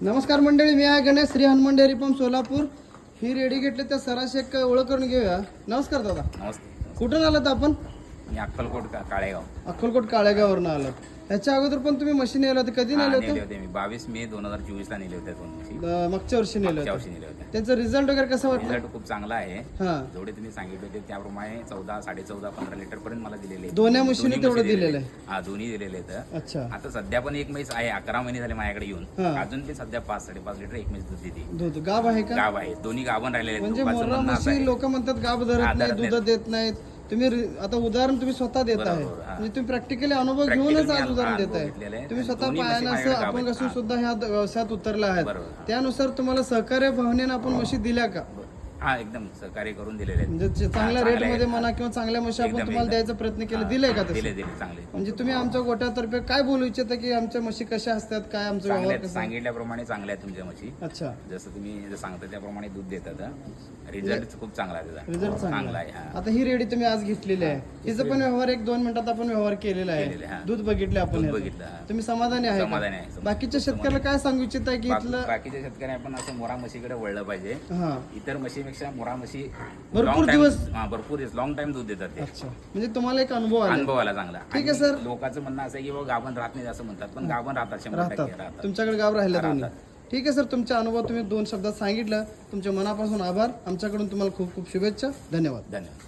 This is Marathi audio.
नमस्कार मंडळी मी आहे गणेश श्री हनुमान डेअरी पंप सोलापूर. ही रेडी घेतली त्या सराशी एक ओळख करून घेऊया. नमस्कार दादा. नमस्ते. कुठून आलात आपण? मी अक्कलकोट का- काळेगाव. अक्कलकोट काळेगाववरून आलात. ह्याच्या अगोदर पण तुम्ही मशीन नेलं होतं कधी नेलं नेले होतं होते मी. बावीस मे दोन हजार चोवीस ला नेले होते दोन अं, मागच्या वर्षी नेलं मागच्या होतं वर्षी नेले होते त्यांचं रिझल्ट वगैरे कसं वाटलं? रिझल्ट खूप चांगला आहे. हा. जेवढे तुम्ही सांगितले होते त्याप्रमाणे चौदा साडे चौदा पंधरा लिटर पर्यंत मला दिलेले आहेत. दोन्ही दोन्ही तेवढं दिलेलं दिलेले. हा दोन्ही दिलेले आहेत. अच्छा. आता सध्या पण एक म्हैस आहे अकरा महिने झाले माझ्याकडे येऊन. हा. अजून ते सध्या पाच साडेपाच लिटर एक म्हैस दूध देते. दूध. गाब आहे का? गाव आहे. दोन्ही गाभण राहिलेले आहेत. म्हणजे लोकांचं मोर्रा म्हणणं असं म्हशी आहे. लोक म्हणतात गाब हा, धरत नाही दूध देत नाहीत. तुम्ही रि- आता उदाहरण तुम्ही स्वतः देत आहे बरोबर, हा. म्हणजे तुम्ही प्रॅक्टिकली अनुभव Practically घेऊनच आज अनुभव- उदाहरण देत घेतलेला आहे आहे. तुम्ही स्वतः दोन्ही म्हशी पायानं असं माझ्याकडे आपण आहेत. सुद्धा ह्या द- व्यवसायात उतरला आहेत बरोबर, हा. त्यानुसार तुम्हाला सहकार्य भावनेनं आपण म्हशी दिल्या का हा एकदम सहकार्य करून दिलेले आहेत. म्हणजे जे चांगल्या हा, रेटमध्ये आहेत. म्हणा किंवा चांगल्या म्हशी आपण तुम्हाला एकदम. द्यायचा प्रयत्न केला हा, दिले का तसे दिले दिले चांगले म्हणजे तुम्ही आमच्या गोट्यातर्फे काय बोलू इच्छिता की आमच्या म्हशी कशा असतात काय आमचं चांगले व्यवहार आहेत. कसं आहे? सांगितल्याप्रमाणे चांगल्या आहेत तुमच्या म्हशी अच्छा जसं तुम्ही जे सांगता त्याप्रमाणे दूध देतात रिझल्ट खूप चांगला आहे त्याचा रिझल्ट चांगला चांगला आहे हा आता ही रेडी तुम्ही आज घेतलेली आहे हिचं पण व्यवहार एक दोन मिनिटात आपण व्यवहार केलेला केलेलं आहे, आहे हा. दूध बघितले आपण दूध. बघितलं, हा. तुम्ही समाधानी आहे? समाधानी आहे, समाधानी. बाकीच्या शेतकऱ्याला काय सांगू इच्छित आहे की बाकी- इथलं बाकीच्या शेतकऱ्यांनी आपण असं मोरा म्हशीकडे वळलं पाहिजे हा इतर म्हशीपेक्षा मोरा म्हशी भरपूर long time- दिवस- हा भरपूर दिवस लॉंग टाइम दूध देतात ते. अच्छा. म्हणजे तुम्हाला एक अनुभव आला. अनुभव आला चांगला. ठीक आहे, आणि सर. लोकांचं म्हणणं असं आहे की बाबा गाभण राहत नाही असं म्हणतात पण गाभण राहतात शंभर टक्के राहतात. राहतात तुमच्याकडे गाव राहिला तुम्ही. राहतात. ठीक आहे सर. तुमचा अनुभव तुम्ही दोन शब्दात सांगितलं. तुमच्या मनापासून आभार. आमच्याकडून तुम्हाला खूप खूप शुभेच्छा. धन्यवाद. धन्यवाद.